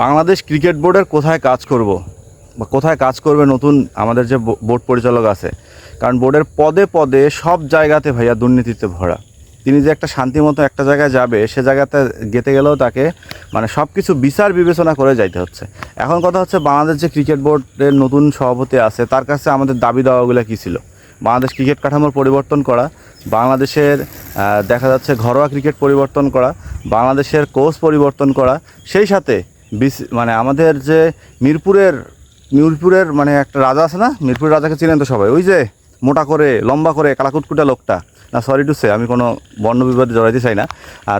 Bangladesh cricket বোর্ডের কোথায় কাজ করব বা কোথায় কাজ করবে নতুন আমাদের যে বোর্ড পরিচালক আছে? কারণ বোর্ডের পদে পদে সব জায়গাতে ভাইয়া দুর্নীতিতে ভরা। তিনি যে একটা শান্তিমতো একটা জায়গায় যাবে, সে জায়গাতে গেতে গেলেও তাকে মানে সব কিছু বিচার বিবেচনা করে যাইতে হচ্ছে। এখন কথা হচ্ছে বাংলাদেশ যে ক্রিকেট বোর্ডের নতুন সভাপতি আছে, তার কাছে আমাদের দাবি দাওয়াগুলো কী ছিল? বাংলাদেশ ক্রিকেট কাঠামোর পরিবর্তন করা, বাংলাদেশের দেখা যাচ্ছে ঘরোয়া ক্রিকেট পরিবর্তন করা, বাংলাদেশের কোচ পরিবর্তন করা, সেই সাথে মানে আমাদের যে মিরপুরের মিরপুরের মানে একটা রাজা আছে না? মিরপুরের রাজাকে চিনেন তো সবাই? ওই যে মোটা করে, লম্বা করে, কালাকুটকুটা লোকটা। না সরি টু সে আমি কোনো বর্ণ বিবাদে জড়াইতে চাই না।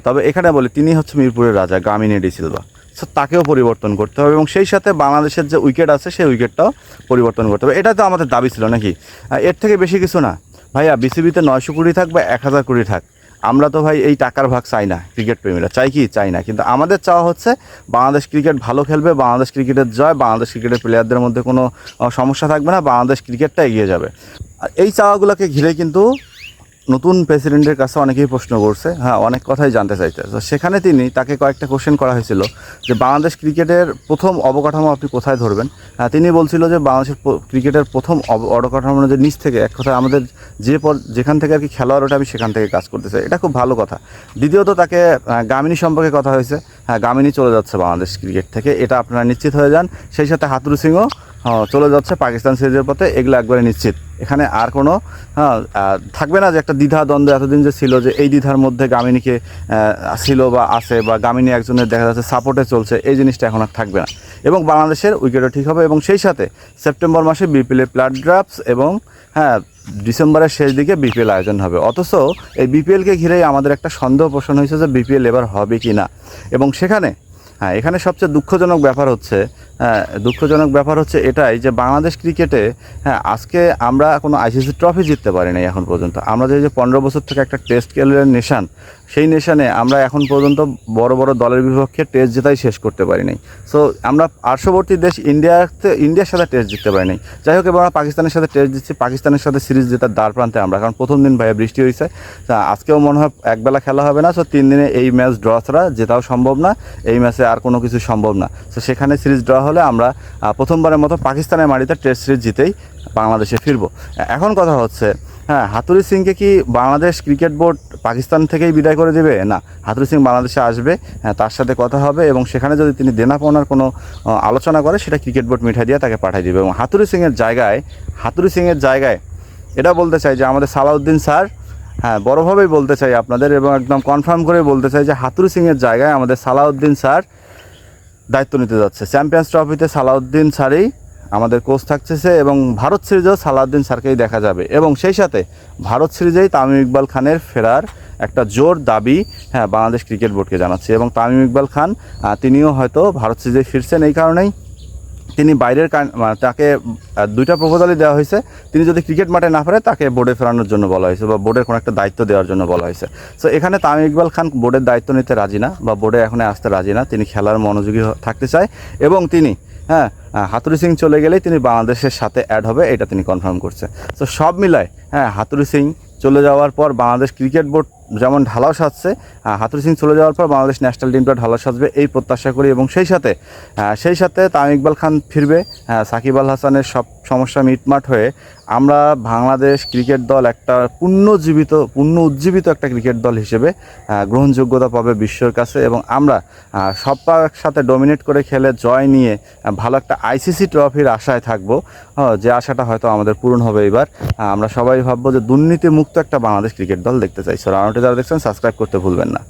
তবে এখানে বলি, তিনি হচ্ছে মিরপুরের রাজা, গামিনী ডি সিলভা। সো তাকেও পরিবর্তন করতে হবে এবং সেই সাথে বাংলাদেশের যে উইকেট আছে, সেই উইকেটটাও পরিবর্তন করতে হবে। এটা তো আমাদের দাবি ছিল নাকি? এর থেকে বেশি কিছু না। ভাইয়া বিসিবিতে নয়শো কোটি থাক বা এক হাজার কোটি থাক আমরা তো ভাই এই টাকার ভাগ চাই না ক্রিকেট প্রেমীরা। চাই কি? চাই না। কিন্তু আমাদের চাওয়া হচ্ছে বাংলাদেশ ক্রিকেট ভালো খেলবে, বাংলাদেশ ক্রিকেটের জয়, বাংলাদেশ ক্রিকেটের প্লেয়ারদের মধ্যে কোনো সমস্যা থাকবে না, বাংলাদেশ ক্রিকেটটা এগিয়ে যাবে। এই চাওয়াগুলোকে ঘিরে কিন্তু নতুন প্রেসিডেন্টের কাছে অনেকেই প্রশ্ন করছে হ্যাঁ অনেক কথাই জানতে চাইছে। তো সেখানে তিনি তাকে কয়েকটা কোশ্চেন করা হয়েছিল যে বাংলাদেশ ক্রিকেটের প্রথম অবকাঠামো আপনি কোথায় ধরবেন? হ্যাঁ, তিনি বলছিল যে বাংলাদেশের ক্রিকেটের প্রথম অব- অবকাঠামো যে নিচ থেকে এক কথায় আমাদের যে পর যেখান থেকে আর কি খেলোয়াড় ওটা আমি সেখান থেকে কাজ করতে চাই। এটা খুব ভালো কথা। দ্বিতীয়ত তাকে গামিনী সম্পর্কে কথা হয়েছে। হ্যাঁ গামিনী চলে যাচ্ছে বাংলাদেশ ক্রিকেট থেকে। এটা আপনারা নিশ্চিত হয়ে যান। সেই সাথে হাতুরু সিংও হ্যাঁ, চলে যাচ্ছে পাকিস্তান সিরিজের পথে এগুলো একবারে নিশ্চিত। এখানে আর কোনো হ্যাঁ থাকবে না যে একটা দ্বিধা দ্বন্দ্ব এতদিন যে ছিল যে এই দ্বিধার মধ্যে গামিনীকে ছিল বা আছে বা গামিনী একজনের দেখা যাচ্ছে সাপোর্টে চলছে এই জিনিসটা এখন আর থাকবে না। এবং বাংলাদেশের উইকেটও ঠিক হবে এবং সেই সাথে সেপ্টেম্বর মাসে বিপিএলের প্লাট ড্রাফটস এবং হ্যাঁ ডিসেম্বরের শেষ দিকে বিপিএল আয়োজন হবে। অথচ এই বিপিএলকে ঘিরেই আমাদের একটা সন্দেহ পোষণ হয়েছে যে বিপিএল এবার হবে কি না এবং সেখানে হ্যাঁ এখানে সবচেয়ে দুঃখজনক ব্যাপার হচ্ছে হ্যাঁ দুঃখজনক ব্যাপার হচ্ছে এটাই যে বাংলাদেশ ক্রিকেটে হ্যাঁ আজকে আমরা কোনো আইসিসি ট্রফি জিততে পারি নাই এখন পর্যন্ত। আমরা যে পনেরো বছর থেকে একটা টেস্ট খেলের নেশান, সেই নেশানে আমরা এখন পর্যন্ত বড় বড় দলের বিপক্ষে টেস্ট জেতাই শেষ করতে পারি নাই। সো আমরা পার্শ্ববর্তী দেশ ইন্ডিয়াতে, ইন্ডিয়ার সাথে টেস্ট জিততে পারি নাই। যাই হোক, এবার আমরা পাকিস্তানের সাথে টেস্ট দিচ্ছি পাকিস্তানের সাথে সিরিজ জেতার দ্বার প্রান্তে আমরা। কারণ প্রথম দিন ভাইয়া বৃষ্টি হয়েছে আজকেও মনে হয় একবেলা খেলা হবে না। সো তিন দিনে এই ম্যাচ ড্র ছাড়া জেতাও সম্ভব না, এই ম্যাচে আর কোনো কিছু সম্ভব না। তো সেখানে সিরিজ ড্র হলে আমরা প্রথমবারের মতো পাকিস্তানের মাটিতে টেস্ট সিরিজ জিতেই বাংলাদেশে ফিরবো। এখন কথা হচ্ছে হ্যাঁ হাতুরি সিংকে কি বাংলাদেশ ক্রিকেট বোর্ড পাকিস্তান থেকেই বিদায় করে দেবে? না হাতুরি সিং বাংলাদেশে আসবে হ্যাঁ তার সাথে কথা হবে এবং সেখানে যদি তিনি দেনা পাওনার কোনো আলোচনা করে, সেটা ক্রিকেট বোর্ড মিঠাই দিয়ে তাকে পাঠিয়ে দেবে। এবং হাতুরি সিংয়ের জায়গায় হাতুরি সিংয়ের জায়গায় এটা বলতে চাই যে আমাদের সালাউদ্দিন স্যার হ্যাঁ বড়োভাবেই বলতে চাই আপনাদের এবং একদম কনফার্ম করে বলতে চাই যে হাতুরি সিংয়ের জায়গায় আমাদের সালাউদ্দিন স্যার দায়িত্ব নিতে যাচ্ছে। চ্যাম্পিয়ন্স ট্রফিতে সালাউদ্দিন স্যারই আমাদের কোচ থাকতেছে এবং ভারত সিরিজেও সালাউদ্দিন স্যারকেই দেখা যাবে। এবং সেই সাথে ভারত সিরিজেই তামিম ইকবাল খানের ফেরার একটা জোর দাবি হ্যাঁ বাংলাদেশ ক্রিকেট বোর্ডকে জানাচ্ছে। এবং তামিম ইকবাল খান তিনিও হয়তো ভারত সিরিজে ফিরছেন এই কারণেই। তিনি বাইরের তাকে দুইটা প্রপোজালই দেওয়া হয়েছে। তিনি যদি ক্রিকেট মাঠে না পারে তাকে বোর্ডে ফেরানোর জন্য বলা হয়েছে বা বোর্ডের কোনো একটা দায়িত্ব দেওয়ার জন্য বলা হয়েছে। সো এখানে তামিম ইকবাল খান বোর্ডের দায়িত্ব নিতে রাজি না বা বোর্ডে এখন আসতে রাজি না। তিনি খেলার মনোযোগী থাকতে চায় এবং তিনি হ্যাঁ হাতুড়ি সিং চলে গেলেই তিনি বাংলাদেশের সাথে অ্যাড হবে, এটা তিনি কনফার্ম করছে। সো সব মিলায় হ্যাঁ হাতুড়ি সিং চলে যাওয়ার পর বাংলাদেশ ক্রিকেট বোর্ড যেমন ঢালাও সাজছে হাতুড়ি সিং চলে যাওয়ার পর বাংলাদেশ ন্যাশনাল টিমটা ঢালাও সাজবে, এই প্রত্যাশা করি এবং সেই সাথে সেই সাথে তামিম ইকবাল খান ফিরবে সাকিব আল হাসানের সব সমস্যা মিটমাট হয়ে আমরা বাংলাদেশ ক্রিকেট দল একটা পুণ্যজীবিত পূর্ণ উজ্জীবিত একটা ক্রিকেট দল হিসেবে গ্রহণযোগ্যতা পাবে বিশ্বের কাছে এবং আমরা সবার সাথে ডমিনেট করে খেলে জয় নিয়ে ভালো একটা আইসিসি ট্রফির আশায় থাকব যে আশাটা হয়তো আমাদের পূরণ হবে এবার আমরা সবাই ভাববো যে দুর্নীতি মুক্ত একটা বাংলাদেশ ক্রিকেট দল দেখতে চাই। সো রাউন্ডে যারা দেখছেন সাবস্ক্রাইব করতে ভুলবেন না।